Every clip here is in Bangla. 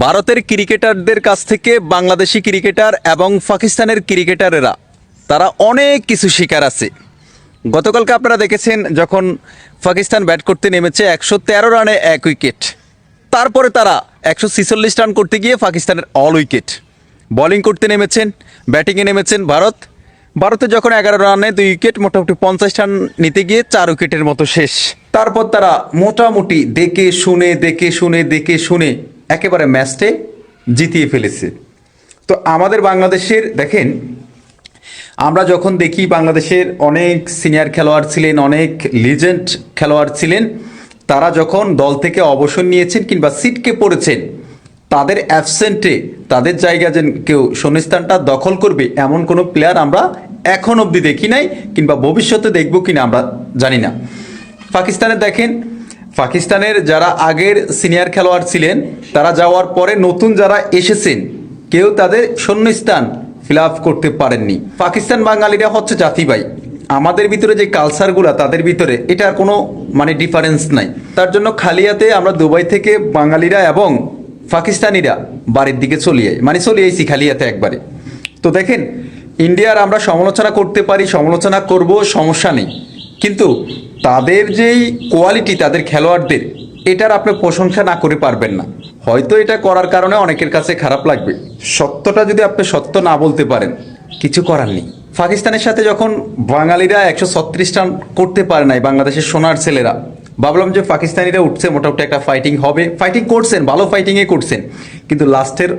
ভারতের ক্রিকেটারদের কাছ থেকে বাংলাদেশি ক্রিকেটার এবং পাকিস্তানের ক্রিকেটারেরা, তারা অনেক কিছু শিকার আছে। গতকালকে আপনারা দেখেছেন যখন পাকিস্তান ব্যাট করতে নেমেছে একশো তেরো রানে এক উইকেট, তারপরে তারা একশো ছিচল্লিশ রান করতে গিয়ে পাকিস্তানের অল উইকেট বোলিং করতে নেমেছেন ব্যাটিংয়ে নেমেছেন ভারত। ভারতে যখন এগারো রানে দুই উইকেট, মোটামুটি পঞ্চাশ রান নিতে গিয়ে চার উইকেটের মতো শেষ। তারপর তারা মোটামুটি দেখে শুনে দেখে শুনে দেখে শুনে একেবারে ম্যাচটে জিতিয়ে ফেলেছে। তো আমাদের বাংলাদেশের, দেখেন, আমরা যখন দেখি বাংলাদেশের অনেক সিনিয়র খেলোয়াড় ছিলেন, অনেক লিজেন্ড খেলোয়াড় ছিলেন, তারা যখন দল থেকে অবসর নিয়েছেন কিংবা সিটকে পড়েছেন, তাদের অ্যাবসেন্টে তাদের জায়গা যেন কেউ শূন্যস্থানটা দখল করবে, এমন কোনো প্লেয়ার আমরা এখন অবধি দেখি নাই কিংবা ভবিষ্যতে দেখব কিনা আমরা জানি না। পাকিস্তানে দেখেন পাকিস্তানের যারা আগের সিনিয়র খেলোয়াড় ছিলেন, তারা যাওয়ার পরে নতুন যারা এসেছেন, কেউ তাদের শূন্যস্থান ফিল আপ করতে পারেননি। পাকিস্তান বাঙালিরা হচ্ছে জাতি ভাই আমাদের ভিতরে যে কালচারগুলো তাদের ভিতরে এটার কোনো মানে ডিফারেন্স নাই। তার জন্য খালিয়াতে আমরা দুবাই থেকে বাঙালিরা এবং পাকিস্তানিরা বাড়ির দিকে চলে যাই মানে চলে আইছি খালিয়াতে একবারে। তো দেখেন, ইন্ডিয়ার আমরা সমালোচনা করতে পারি, সমালোচনা করব, সমস্যা নেই। কিন্তু তাদের যেই কোয়ালিটি তাদের খেলোয়াড়দের, এটার আপনি প্রশংসা না করে পারবেন না। হয়তো এটা করার কারণে অনেকের কাছে খারাপ লাগবে। সত্যটা যদি আপনি সত্য না বলতে পারেন, কিছু করার নেই। পাকিস্তানের সাথে যখন বাঙালিরা একশো ছত্রিশ রান করতে পারে নাই, বাংলাদেশের সোনার ছেলেরা, ভাবলাম যে পাকিস্তানিরা উঠছে, মোটামুটি একটা ফাইটিং হবে। ফাইটিং করছেন, ভালো ফাইটিংয়ে করছেন। কিন্তু লাস্টের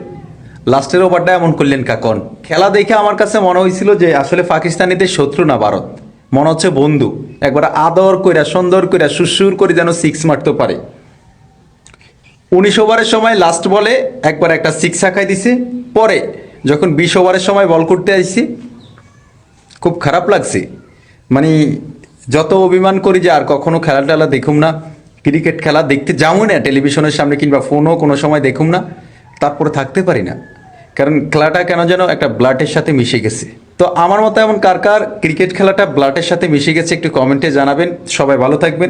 লাস্টের ওভারটা এমন করলেন কাকন। খেলা দেখে আমার কাছে মনে হয়েছিল যে আসলে পাকিস্তানিদের শত্রু না ভারত। মনে হচ্ছে বন্ধু। একবার আদর কইরা, সুন্দর কইরা সুসুর করে যেন সিক্স মারতে পারে। উনিশ ওভারের সময় লাস্ট বলে একবার একটা সিক্স হাঁকাই দিছে। পরে যখন বিশ ওভারের সময় বল করতে আসছি খুব খারাপ লাগছে। মানে যত অভিমান করি যে আর কখনো খেলা টেলা দেখুম না ক্রিকেট খেলা দেখতে যাব না টেলিভিশনের সামনে কিংবা ফোনও কোনো সময় দেখুম না, তারপরে থাকতে পারি না। কারণ খেলাটা কেন যেন একটা ব্লাডের সাথে মিশে গেছে। তো আমার মতো এমন কার কার ক্রিকেট খেলাটা ব্লাডের সাথে মিশে গেছে, একটু কমেন্টে জানাবেন। সবাই ভালো থাকবেন।